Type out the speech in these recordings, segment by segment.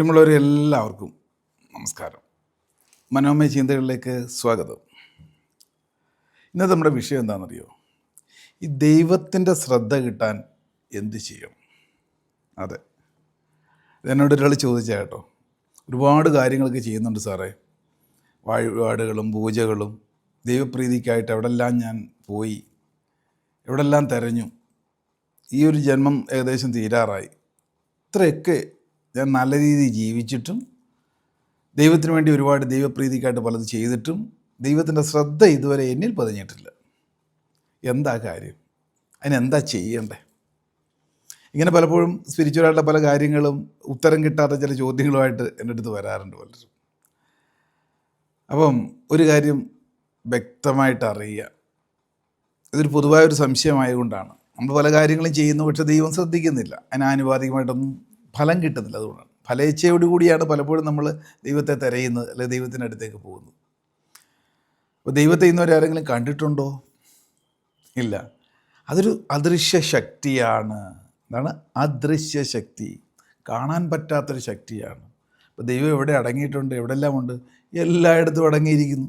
പ്രിയമുള്ളവരെ എല്ലാവർക്കും നമസ്കാരം. മനോമയ ചിന്തകളിലേക്ക് സ്വാഗതം. ഇന്നത്തെ നമ്മുടെ വിഷയം എന്താണെന്നറിയോ? ഈ ദൈവത്തിന്റെ ശ്രദ്ധ കിട്ടാൻ എന്ത് ചെയ്യും? അതെ. എന്നോട് ഒരാൾ ചോദിച്ചാൽ കേട്ടോ. ഒരുപാട് കാര്യങ്ങളൊക്കെ ചെയ്യുന്നുണ്ട് സാറേ. വഴിപാടുകളും പൂജകളും ദൈവപ്രീതിക്കായിട്ട് എവിടെല്ലാം ഞാൻ പോയി എവിടെല്ലാം തിരഞ്ഞു ഈ ഒരു ജന്മം ഏകദേശം തീരാറായി. ഇത്രയൊക്കെ ഞാൻ നല്ല രീതിയിൽ ജീവിച്ചിട്ടും ദൈവത്തിന് വേണ്ടി ഒരുപാട് ദൈവപ്രീതിക്കായിട്ട് പലത് ചെയ്തിട്ടും ദൈവത്തിന്റെ ശ്രദ്ധ ഇതുവരെ എന്നിൽ പതിഞ്ഞിട്ടില്ല. എന്താ കാര്യം? അതിനെന്താ ചെയ്യണ്ടേ? ഇങ്ങനെ പലപ്പോഴും സ്പിരിച്വലായിട്ടുള്ള പല കാര്യങ്ങളും ഉത്തരം കിട്ടാത്ത ചില ചോദ്യങ്ങളുമായിട്ട് എന്റെ അടുത്ത് വരാറുണ്ട് പലരും. അപ്പം ഒരു കാര്യം വ്യക്തമായിട്ട് അറിയുക. ഇതൊരു പൊതുവായൊരു സംശയമായതുകൊണ്ടാണ്. നമ്മൾ പല കാര്യങ്ങളും ചെയ്യുന്നു പക്ഷെ ദൈവം ശ്രദ്ധിക്കുന്നില്ല. അതിന് ആനുപാതികമായിട്ടൊന്നും ഫലം കിട്ടുന്നില്ല അതുകൊണ്ടാണ്. ഫലേച്ഛയോടുകൂടിയാണ് പലപ്പോഴും നമ്മൾ ദൈവത്തെ തിരയുന്നത് അല്ലെങ്കിൽ ദൈവത്തിന്റെ അടുത്തേക്ക് പോകുന്നത്. അപ്പോൾ ദൈവത്തെ ഇന്നുവരെ ആരെങ്കിലും കണ്ടിട്ടുണ്ടോ? ഇല്ല. അതൊരു അദൃശ്യ ശക്തിയാണ്. എന്താണ് അദൃശ്യ ശക്തി. കാണാൻ പറ്റാത്തൊരു ശക്തിയാണ്. അപ്പോൾ ദൈവം എവിടെ അടങ്ങിയിട്ടുണ്ട്? എവിടെല്ലാം ഉണ്ട്? എല്ലായിടത്തും അടങ്ങിയിരിക്കുന്നു.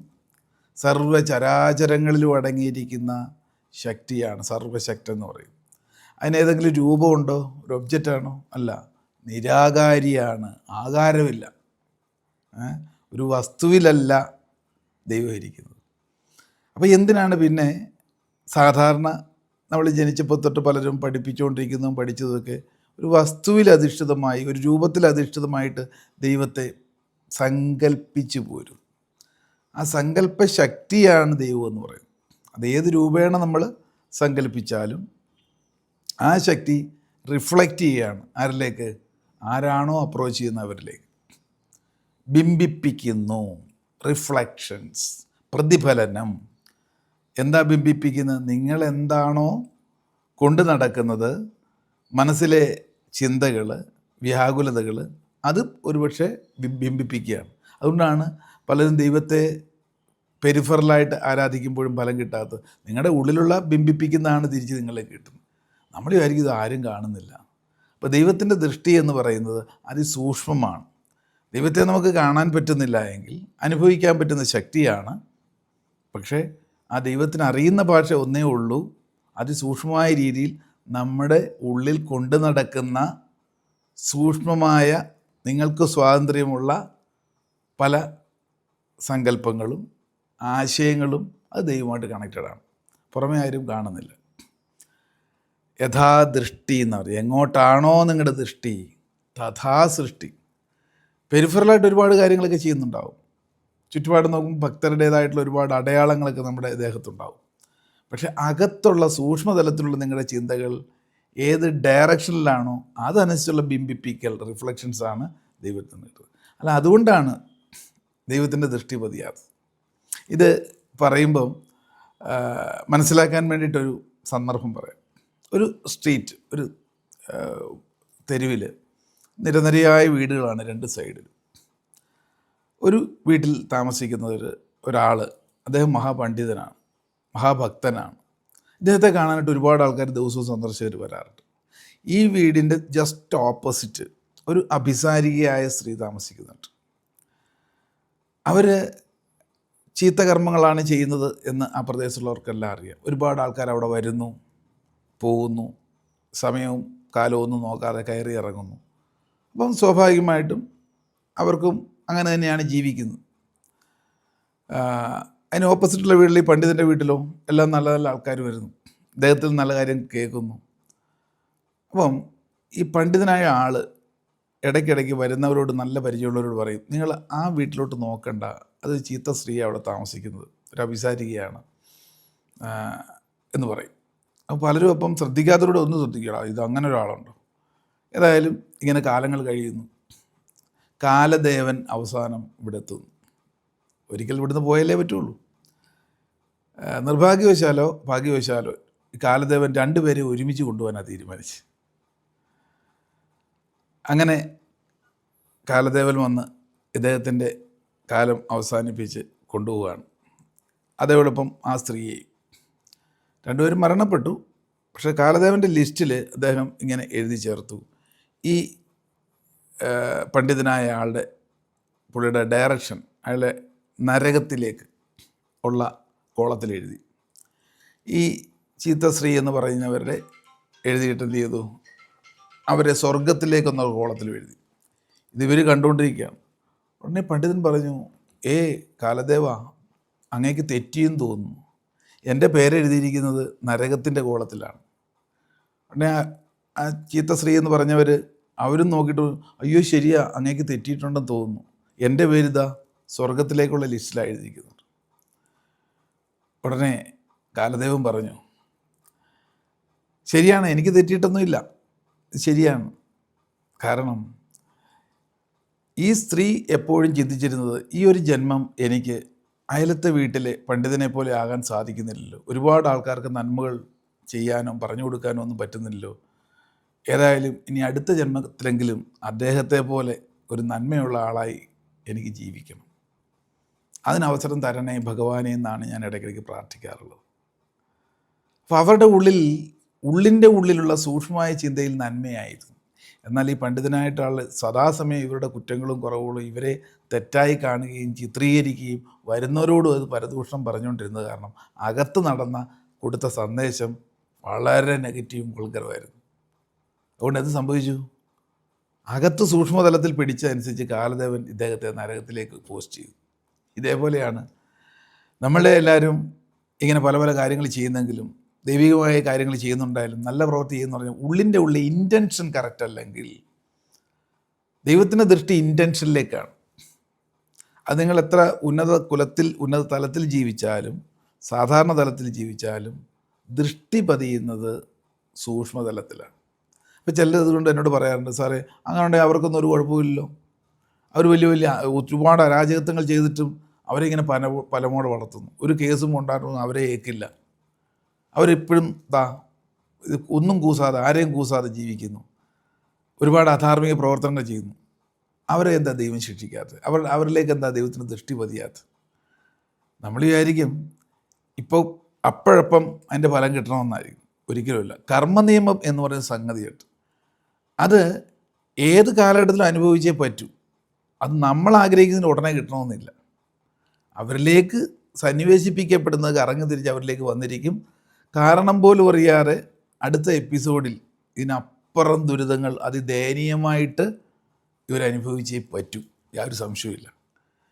സർവചരാചരങ്ങളിലും അടങ്ങിയിരിക്കുന്ന ശക്തിയാണ് സർവശക്തി എന്ന് പറയും. അതിന് ഏതെങ്കിലും രൂപമുണ്ടോ? ഒരു ഒബ്ജക്റ്റാണോ അല്ല. നിരാകാരിയാണ്. ആകാരമില്ല. ഒരു വസ്തുവിലല്ല ദൈവം ഇരിക്കുന്നത്. അപ്പോൾ എന്തിനാണ് പിന്നെ സാധാരണ നമ്മൾ ജനിച്ചപ്പോൾ തൊട്ട് പലരും പഠിപ്പിച്ചുകൊണ്ടിരിക്കുന്നതും പഠിച്ചതൊക്കെ ഒരു വസ്തുവിൽ അധിഷ്ഠിതമായി ഒരു രൂപത്തിൽ അധിഷ്ഠിതമായിട്ട് ദൈവത്തെ സങ്കല്പിച്ചു പോരും. ആ സങ്കല്പ ശക്തിയാണ് ദൈവം എന്ന് പറയുന്നത്. അത് ഏത് രൂപേണ നമ്മൾ സങ്കല്പിച്ചാലും ആ ശക്തി റിഫ്ലക്റ്റ് ചെയ്യുകയാണ്. ആരിലേക്ക്? ആരാണോ അപ്രോച്ച് ചെയ്യുന്നവരിലേക്ക്. ബിംബിപ്പിക്കുന്നു. റിഫ്ലക്ഷൻസ് പ്രതിഫലനം. എന്താ ബിംബിപ്പിക്കുന്നത്? നിങ്ങൾ എന്താണോ കൊണ്ടു നടക്കുന്നത് മനസ്സിലെ ചിന്തകൾ വ്യാകുലതകൾ അത് ഒരുപക്ഷെ ബിംബിപ്പിക്കുകയാണ്. അതുകൊണ്ടാണ് പലരും ദൈവത്തെ പെരിഫറലായിട്ട് ആരാധിക്കുമ്പോഴും ഫലം കിട്ടാത്തത്. നിങ്ങളുടെ ഉള്ളിലുള്ള ബിംബിപ്പിക്കുന്നതാണ് തിരിച്ച് നിങ്ങളെ കിട്ടുന്നത്. നമ്മൾ വിചാരിക്കും ഇത് ആരും കാണുന്നില്ല. അപ്പോൾ ദൈവത്തിന്റെ ദൃഷ്ടി എന്ന് പറയുന്നത് അതിസൂക്ഷ്മമാണ്. ദൈവത്തെ നമുക്ക് കാണാൻ പറ്റുന്നില്ല എങ്കിൽ അനുഭവിക്കാൻ പറ്റുന്ന ശക്തിയാണ്. പക്ഷേ ആ ദൈവത്തിന് അറിയുന്ന ഭാഷ ഒന്നേ ഉള്ളൂ. അതിസൂക്ഷ്മമായ രീതിയിൽ നമ്മുടെ ഉള്ളിൽ കൊണ്ടു നടക്കുന്ന സൂക്ഷ്മമായ നിങ്ങൾക്ക് സ്വാതന്ത്ര്യമുള്ള പല സങ്കല്പങ്ങളും ആശയങ്ങളും അത് ദൈവമായിട്ട് കണക്റ്റഡാണ് പുറമേ ആരും കാണുന്നില്ല. യഥാദൃഷ്ടി എന്ന് പറയും എങ്ങോട്ടാണോ നിങ്ങളുടെ ദൃഷ്ടി തഥാ സൃഷ്ടി പെരിഫറലായിട്ട് ഒരുപാട് കാര്യങ്ങളൊക്കെ ചെയ്യുന്നുണ്ടാവും. ചുറ്റുപാട് നോക്കുമ്പോൾ ഭക്തരുടേതായിട്ടുള്ള ഒരുപാട് അടയാളങ്ങളൊക്കെ നമ്മുടെ ദേഹത്തുണ്ടാവും. പക്ഷെ അകത്തുള്ള സൂക്ഷ്മതലത്തിലുള്ള നിങ്ങളുടെ ചിന്തകൾ ഏത് ഡയറക്ഷനിലാണോ അതനുസരിച്ചുള്ള ബിംബിപ്പിക്കൽ റിഫ്ലക്ഷൻസ് ആണ് ദൈവത്തിൽ നിന്ന് കിട്ടുന്നത് അല്ല അതുകൊണ്ടാണ് ദൈവത്തിന്റെ ദൃഷ്ടി പതിയാത് ഇത് പറയുമ്പം മനസ്സിലാക്കാൻ വേണ്ടിയിട്ടൊരു സന്ദർഭം പറയാം. ഒരു സ്ട്രീറ്റ് ഒരു തെരുവിൽ നിരനിരയായ വീടുകളാണ് രണ്ട് സൈഡിൽ ഒരു വീട്ടിൽ താമസിക്കുന്ന ഒരു ഒരാൾ അദ്ദേഹം മഹാപണ്ഡിതനാണ് മഹാഭക്തനാണ്. ഇദ്ദേഹത്തെ കാണാനായിട്ട് ഒരുപാട് ആൾക്കാർ ദിവസവും സന്ദർശകർ വരാറുണ്ട്. ഈ വീടിന്റെ ജസ്റ്റ് ഓപ്പോസിറ്റ് ഒരു അഭിസാരികയായ സ്ത്രീ താമസിക്കുന്നുണ്ട്. അവർ ചീത്തകർമ്മങ്ങളാണ് ചെയ്യുന്നത് എന്ന് ആ പ്രദേശത്തുള്ളവർക്കെല്ലാം അറിയാം. ഒരുപാട് ആൾക്കാർ അവിടെ വരുന്നു. പോകുന്നു. സമയവും കാലവും ഒന്നും നോക്കാതെ കയറി ഇറങ്ങുന്നു. അപ്പം സ്വാഭാവികമായിട്ടും അവർക്കും അങ്ങനെ തന്നെയാണ് ജീവിക്കുന്നത്. അതിന് ഓപ്പോസിറ്റുള്ള വീട്ടിൽ ഈ പണ്ഡിതന്റെ വീട്ടിലോ എല്ലാം നല്ല നല്ല ആൾക്കാർ വരുന്നു. അദ്ദേഹത്തിൽ നല്ല കാര്യം കേൾക്കുന്നു. അപ്പം ഈ പണ്ഡിതനായ ആൾ ഇടയ്ക്കിടയ്ക്ക് വരുന്നവരോട് നല്ല പരിചയമുള്ളവരോട് പറയും നിങ്ങൾ ആ വീട്ടിലോട്ട് നോക്കണ്ട. അത് ചീത്ത സ്ത്രീ അവിടെ താമസിക്കുന്നത്. ഒരു അഭിസാരികയാണ്. എന്ന് പറയും. പലരും അപ്പം ശ്രദ്ധിക്കാത്തവരോട് ഒന്ന് ശ്രദ്ധിക്കണം ഇത് അങ്ങനെ ഒരാളുണ്ടോ? ഏതായാലും ഇങ്ങനെ കാലങ്ങൾ കഴിയുന്നു. കാലദേവൻ അവസാനം ഇവിടെ എത്തുന്നു. ഒരിക്കൽ ഇവിടുന്ന് പോയാലേ പറ്റുള്ളൂ. നിർഭാഗ്യവശാലോ ഭാഗ്യവശാലോ കാലദേവൻ രണ്ടുപേരെ ഒരുമിച്ച് കൊണ്ടുപോകാനാണ് തീരുമാനിച്ച് അങ്ങനെ കാലദേവൻ വന്ന് ഇദ്ദേഹത്തിന്റെ കാലം അവസാനിപ്പിച്ച് കൊണ്ടുപോവുകയാണ്. അതോടൊപ്പം ആ സ്ത്രീയെയും രണ്ടുപേരും മരണപ്പെട്ടു. പക്ഷേ കാലദേവന്റെ ലിസ്റ്റിൽ അദ്ദേഹം ഇങ്ങനെ എഴുതി ചേർത്തു. ഈ പണ്ഡിതനായ ആളുടെ പുള്ളിയുടെ ഡയറക്ഷൻ അയാളെ നരകത്തിലേക്ക് ഉള്ള കോളത്തിൽ എഴുതി. ഈ ചീത്തശ്രീ എന്ന് പറയുന്നവരുടെ എഴുതിയിട്ട് എന്ത് ചെയ്തു? അവരെ സ്വർഗത്തിലേക്കൊന്ന കോളത്തിൽ എഴുതി. ഇത് ഇവർ കണ്ടുകൊണ്ടിരിക്കുകയാണ്. ഉടനെ പണ്ഡിതൻ പറഞ്ഞു ഏ കാലദേവ അങ്ങേക്ക് തെറ്റിയെന്ന് തോന്നുന്നു. എന്റെ പേരെഴുതിയിരിക്കുന്നത് നരകത്തിന്റെ കോളത്തിലാണ്. ആ- ആ ചീത്തശ്രീ എന്ന് പറഞ്ഞവർ അവരും നോക്കിയിട്ട് അയ്യോ ശരിയാ അങ്ങേക്ക് തെറ്റിയിട്ടുണ്ടെന്ന് തോന്നുന്നു. എന്റെ പേരിതാ സ്വർഗത്തിലേക്കുള്ള ലിസ്റ്റിലാണ് എഴുതിയിരിക്കുന്നത്. ഉടനെ കാലദേവൻ പറഞ്ഞു ശരിയാണ് എനിക്ക് തെറ്റിയിട്ടൊന്നുമില്ല ശരിയാണ്. കാരണം ഈ സ്ത്രീ എപ്പോഴും ചിന്തിച്ചിരുന്നത് ഈ ഒരു ജന്മം എനിക്ക് അയലത്തെ വീട്ടിലെ പണ്ഡിതനെ പോലെ ആകാൻ സാധിക്കുന്നില്ലല്ലോ. ഒരുപാട് ആൾക്കാർക്ക് നന്മകൾ ചെയ്യാനും പറഞ്ഞു കൊടുക്കാനോ ഒന്നും പറ്റുന്നില്ലല്ലോ. ഏതായാലും ഇനി അടുത്ത ജന്മത്തിലെങ്കിലും അദ്ദേഹത്തെ പോലെ ഒരു നന്മയുള്ള ആളായി എനിക്ക് ജീവിക്കണം. അതിനവസരം തരണേ ഭഗവാനെ എന്നാണ് ഞാൻ ഇടയ്ക്കിടയ്ക്ക് പ്രാർത്ഥിക്കാറുള്ളത്. അപ്പോൾ അവരുടെ ഉള്ളിൽ ഉള്ളിന്റെ ഉള്ളിലുള്ള സൂക്ഷ്മമായ ചിന്തയിൽ നന്മയായിരുന്നു. എന്നാൽ ഈ പണ്ഡിതനായിട്ട് ആൾ സദാസമയം ഇവരുടെ കുറ്റങ്ങളും കുറവുകളും ഇവരെ തെറ്റായി കാണുകയും ചിത്രീകരിക്കുകയും വരുന്നവരോടും അത് പരദൂഷണം പറഞ്ഞുകൊണ്ടിരുന്നത് കാരണം അകത്ത് നടന്ന കൊടുത്ത സന്ദേശം വളരെ നെഗറ്റീവും ഉൾക്കരമായിരുന്നു അതുകൊണ്ട് എന്ത് സംഭവിച്ചു? അകത്ത് സൂക്ഷ്മതലത്തിൽ പിടിച്ചതനുസരിച്ച് കാലദേവൻ ഇദ്ദേഹത്തെ നരകത്തിലേക്ക് പോസ്റ്റ് ചെയ്തു. ഇതേപോലെയാണ് നമ്മളെ എല്ലാവരും ഇങ്ങനെ പല പല കാര്യങ്ങൾ ചെയ്യുന്നെങ്കിലും ദൈവികമായ കാര്യങ്ങൾ ചെയ്യുന്നുണ്ടായാലും നല്ല പ്രവൃത്തി ചെയ്യുന്ന പറഞ്ഞാൽ ഉള്ളിന്റെ ഉള്ളിൽ ഇന്റൻഷൻ കറക്റ്റ് അല്ലെങ്കിൽ ദൈവത്തിന്റെ ദൃഷ്ടി ഇന്റൻഷനിലേക്കാണ് അത് നിങ്ങൾ എത്ര ഉന്നത കുലത്തിൽ ഉന്നത തലത്തിൽ ജീവിച്ചാലും സാധാരണ തലത്തിൽ ജീവിച്ചാലും ദൃഷ്ടി പതിയുന്നത് സൂക്ഷ്മതലത്തിലാണ് അപ്പോൾ ചിലർ ഇതുകൊണ്ട് എന്നോട് പറയാറുണ്ട് സാറേ അങ്ങനെ ഉണ്ടെങ്കിൽ അവർക്കൊന്നും ഒരു കുഴപ്പമില്ലല്ലോ. അവർ വലിയ വലിയ ഒരുപാട് അരാജകത്വങ്ങൾ ചെയ്തിട്ടും അവരെ ഇങ്ങനെ പല പലമോട് വളർത്തുന്നു. ഒരു കേസും കൊണ്ടാട്ടൊന്നും അവരെ ഏക്കില്ല. അവരെപ്പോഴും ഇത് ഒന്നും കൂസാതെ ആരെയും കൂസാതെ ജീവിക്കുന്നു. ഒരുപാട് അധാർമിക പ്രവർത്തനങ്ങൾ ചെയ്യുന്നു. അവരെ എന്താ ദൈവം ശിക്ഷിക്കാത്തത്? അവർ അവരിലേക്ക് എന്താ ദൈവത്തിന് ദൃഷ്ടി പതിയാത്തത്? നമ്മൾ വിചാരിക്കും ഇപ്പോൾ അപ്പോഴപ്പം അതിന്റെ ഫലം കിട്ടണമെന്നായിരിക്കും. ഒരിക്കലുമില്ല. കർമ്മനിയമം എന്ന് പറയുന്ന സംഗതിയുണ്ട്. അത് ഏത് കാലഘട്ടത്തിലും അനുഭവിച്ചേ പറ്റൂ. അത് നമ്മൾ ആഗ്രഹിക്കുന്നതിന് ഉടനെ കിട്ടണമെന്നില്ല. അവരിലേക്ക് സന്നിവേശിപ്പിക്കപ്പെടുന്നത് കറങ്ങി തിരിച്ച് അവരിലേക്ക് വന്നിരിക്കും. കാരണം പോലും അറിയാതെ അടുത്ത എപ്പിസോഡിൽ ഇതിനപ്പുറം ദുരിതങ്ങൾ അതിദയനീയമായിട്ട് ഇവരനുഭവിച്ചേ പറ്റൂ. യാതൊരു സംശയമില്ല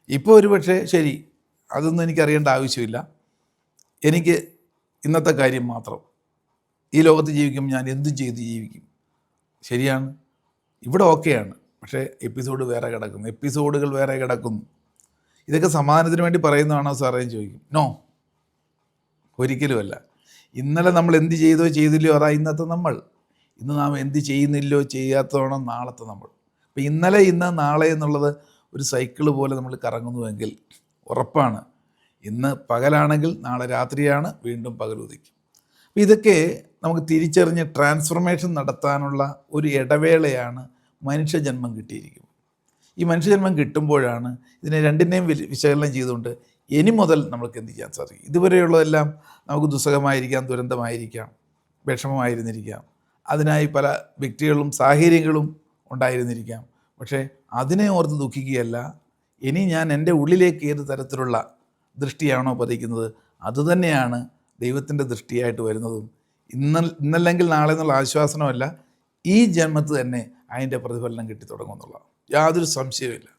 ഇപ്പോൾ ഒരു പക്ഷേ ശരി അതൊന്നും എനിക്കറിയേണ്ട ആവശ്യമില്ല. എനിക്ക് ഇന്നത്തെ കാര്യം മാത്രം. ഈ ലോകത്ത് ജീവിക്കും ഞാൻ എന്തും ചെയ്ത് ജീവിക്കും. ശരിയാണ്. ഇവിടെ ഓക്കെയാണ്. പക്ഷേ എപ്പിസോഡ് വേറെ കിടക്കുന്നു. എപ്പിസോഡുകൾ വേറെ കിടക്കുന്നു. ഇതൊക്കെ സമാധാനത്തിന് വേണ്ടി പറയുന്നതാണോ സാറേ ചോദിക്കും. നോ. ഒരിക്കലുമല്ല. ഇന്നലെ നമ്മൾ എന്ത് ചെയ്തോ ചെയ്തില്ലയോ അതാ ഇന്നത്തെ നമ്മൾ. ഇന്ന് നാം എന്ത് ചെയ്യുന്നില്ലോ ചെയ്യാത്തതാണോ നാളത്തെ നമ്മൾ. അപ്പോൾ ഇന്നലെ ഇന്ന് നാളെ എന്നുള്ളത് ഒരു സൈക്കിൾ പോലെ നമ്മൾ കറങ്ങുന്നുവെങ്കിൽ ഉറപ്പാണ്. ഇന്ന് പകലാണെങ്കിൽ നാളെ രാത്രിയാണ് വീണ്ടും പകൽ ഉദിക്കും. അപ്പോൾ ഇതൊക്കെ നമുക്ക് തിരിച്ചറിഞ്ഞ് ട്രാൻസ്ഫർമേഷൻ നടത്താനുള്ള ഒരു ഇടവേളയാണ് മനുഷ്യജന്മം കിട്ടിയിരിക്കുന്നത്. ഈ മനുഷ്യജന്മം കിട്ടുമ്പോഴാണ് ഇതിനെ രണ്ടിനെയും വിശകലനം ചെയ്തുകൊണ്ട് ഇനി മുതൽ നമ്മൾക്ക് എന്ത് ചെയ്യാൻ സാധിക്കും? ഇതുവരെയുള്ളതെല്ലാം നമുക്ക് ദുസ്സഹമായിരിക്കാം ദുരന്തമായിരിക്കാം വിഷമമായിരുന്നിരിക്കാം. അതിനായി പല വ്യക്തികളും സാഹചര്യങ്ങളും ഉണ്ടായിരുന്നിരിക്കാം. പക്ഷേ അതിനെ ഓർത്ത് ദുഃഖിക്കുകയല്ല. ഇനി ഞാൻ എന്റെ ഉള്ളിലേക്ക് ഏത് തരത്തിലുള്ള ദൃഷ്ടിയാണോ പതിക്കുന്നത് അതുതന്നെയാണ് ദൈവത്തിന്റെ ദൃഷ്ടിയായിട്ട് വരുന്നതും. ഇന്ന ഇന്നല്ലെങ്കിൽ നാളെ എന്നുള്ള ആശ്വാസനമല്ല ഈ ജന്മത്ത് തന്നെ അതിന്റെ പ്രതിഫലനം കിട്ടി തുടങ്ങുമെന്നുള്ളതാണ് യാതൊരു സംശയവുമില്ല.